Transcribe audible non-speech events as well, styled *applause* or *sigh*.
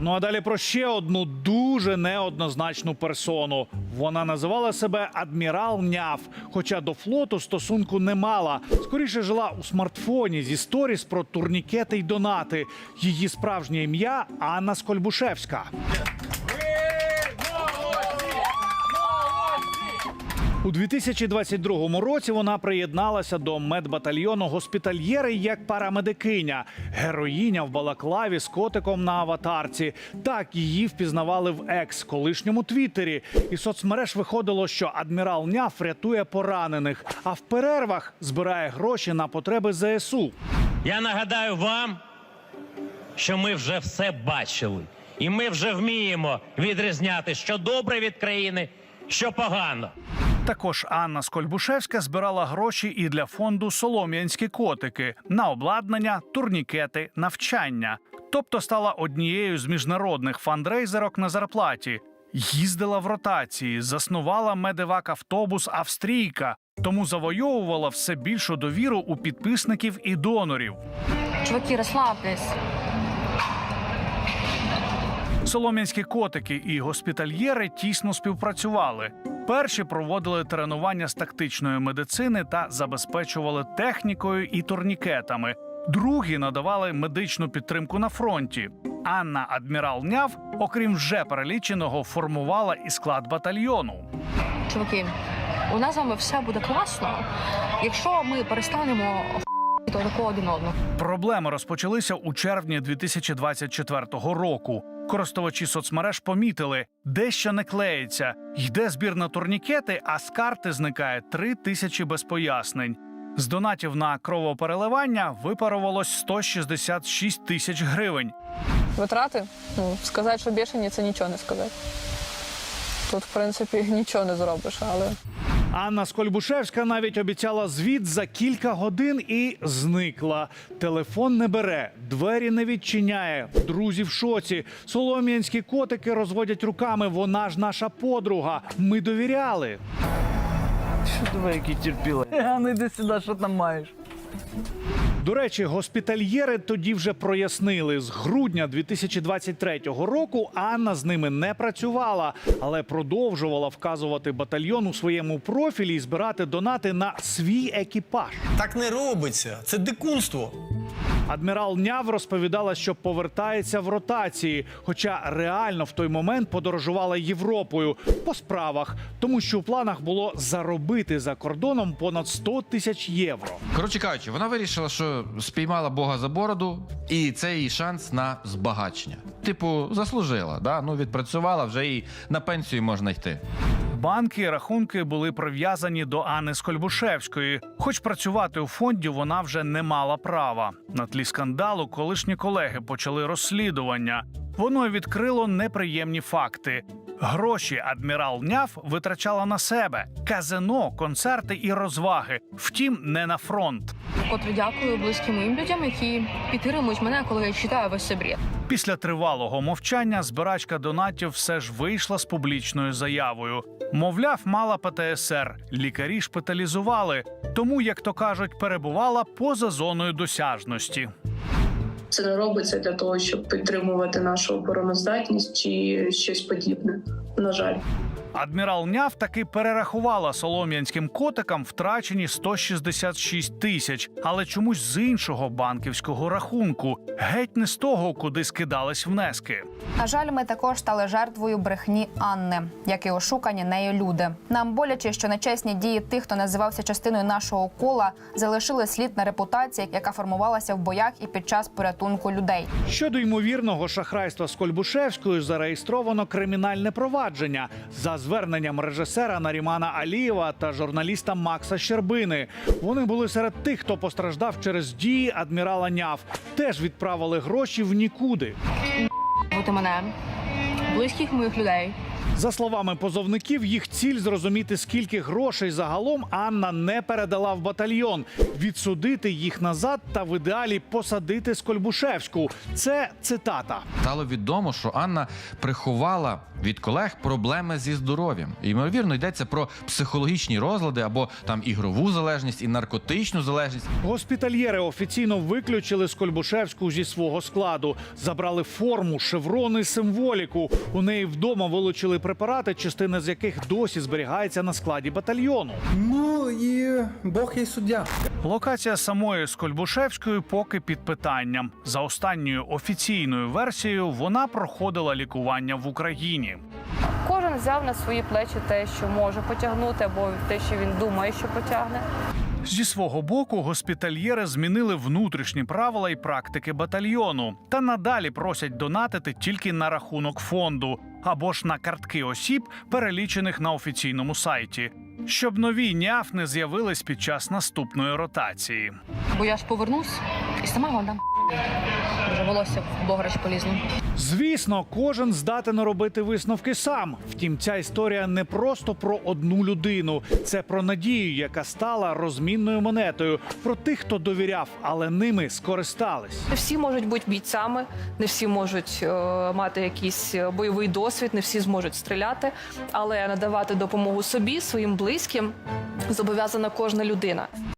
Ну а далі про ще одну дуже неоднозначну персону. Вона називала себе адмірал Няв, хоча до флоту стосунку не мала. Скоріше жила у смартфоні зі сторіс про турнікети й донати. Її справжнє ім'я Анна Скольбушевська. У 2022 році вона приєдналася до медбатальйону госпітальєри як парамедикиня, героїня в балаклаві з котиком на аватарці. Так її впізнавали в екс колишньому твіттері. І соцмереж виходило, що адмірал Няф рятує поранених, а в перервах збирає гроші на потреби ЗСУ. Я нагадаю вам, що ми вже все бачили, і ми вже вміємо відрізняти, що добре від країни, що погано. Також Анна Скольбушевська збирала гроші і для фонду Солом'янські котики на обладнання, турнікети, навчання. Тобто стала однією з міжнародних фандрейзерок на зарплаті. Їздила в ротації, заснувала медивак автобус Австрійка, тому завойовувала все більшу довіру у підписників і донорів. Чуваки, розслабтесь. Солом'янські котики і госпітальєри тісно співпрацювали. Перші проводили тренування з тактичної медицини та забезпечували технікою і турнікетами. Другі надавали медичну підтримку на фронті. Анна Адмірал Няв, окрім вже переліченого, формувала і склад батальйону. Чуваки, у нас з вами все буде класно, якщо ми перестанемо такого один одного. Проблеми розпочалися у червні 2024 року. Користувачі соцмереж помітили, дещо не клеїться. Йде збір на турнікети, а з карти зникає три тисячі без пояснень. З донатів на кровопереливання випарувалось 166 тисяч гривень. Витрати? Ну, сказати, що бешені, це нічого не сказати. Тут, в принципі, *laughs* нічого не зробиш, але Анна Скольбушевська навіть обіцяла звіт за кілька годин і зникла. Телефон не бере, двері не відчиняє. Друзі в шоці. Солом'янські котики розводять руками. Вона ж наша подруга. Ми довіряли. Що давай, які терпіли? *laughs* А не йди сюди, що там маєш? До речі, госпітальєри тоді вже прояснили. З грудня 2023 року Анна з ними не працювала, але продовжувала вказувати батальйон у своєму профілі і збирати донати на свій екіпаж. Так не робиться. Це дикунство. Адмірал Няв розповідала, що повертається в ротації, хоча реально в той момент подорожувала Європою по справах, тому що в планах було заробити за кордоном понад 100 тисяч євро. Коротше кажучи, вона вирішила, що спіймала Бога за бороду, і це її шанс на збагачення. Типу, заслужила, да? ну відпрацювала, вже і на пенсію можна йти. Банки і рахунки були прив'язані до Анни Скольбушевської. Хоч працювати у фонді вона вже не мала права. На тлі скандалу колишні колеги почали розслідування. Воно відкрило неприємні факти. Гроші адмірал Няв витрачала на себе казино, концерти і розваги. Втім, не на фронт. Котре дякую близьким моїм людям, які підтримують мене, коли я читаю весь цей бред. Після тривалого мовчання збирачка донатів все ж вийшла з публічною заявою. Мовляв, мала ПТСР, лікарі шпиталізували, тому, як то кажуть, перебувала поза зоною досяжності. Це не робиться для того, щоб підтримувати нашу обороноздатність чи щось подібне. На жаль. Адмірал Няв таки перерахувала солом'янським котикам втрачені 166 тисяч, але чомусь з іншого банківського рахунку, геть не з того, куди скидались внески. На жаль, ми також стали жертвою брехні Анни, як і ошукані нею люди. Нам боляче, що нечесні дії тих, хто називався частиною нашого кола, залишили слід на репутації, яка формувалася в боях і під час порятунку людей. Щодо ймовірного шахрайства з Кольбушевською зареєстровано кримінальне провадження за зверненням режисера Нарімана Алієва та журналіста Макса Щербини. Вони були серед тих, хто постраждав через дії адмірала Няв. Теж відправили гроші в нікуди. Бути мене, близьких моїх людей, За словами позовників, їх ціль зрозуміти, скільки грошей загалом Анна не передала в батальйон, відсудити їх назад та в ідеалі посадити Скольбушевську. Це цитата. Стало відомо, що Анна приховала від колег проблеми зі здоров'ям. Ймовірно, йдеться про психологічні розлади або там ігрову залежність і наркотичну залежність. Госпітальєри офіційно виключили Скольбушевську зі свого складу, забрали форму, шеврони, символіку. У неї вдома вилучили препарати, частина з яких досі зберігається на складі батальйону. Ну і Бог є суддя. Локація самої Скольбушевської поки під питанням. За останньою офіційною версією, вона проходила лікування в Україні. Кожен взяв на свої плечі те, що може потягнути, або те, що він думає, що потягне. Зі свого боку, госпітальєри змінили внутрішні правила і практики батальйону та надалі просять донатити тільки на рахунок фонду або ж на картки осіб, перелічених на офіційному сайті, щоб нові няф не з'явились під час наступної ротації. Бо я ж повернусь і сама вам дам. Вже волосся в бограч полізло. Звісно, кожен здатен робити висновки сам. Втім, ця історія не просто про одну людину, це про надію, яка стала розмінною монетою, про тих, хто довіряв, але ними скористались. Не всі можуть бути бійцями, не всі можуть е, мати якийсь е, бойовий досвід, не всі зможуть стріляти, але надавати допомогу собі, своїм близьким зобов'язана кожна людина.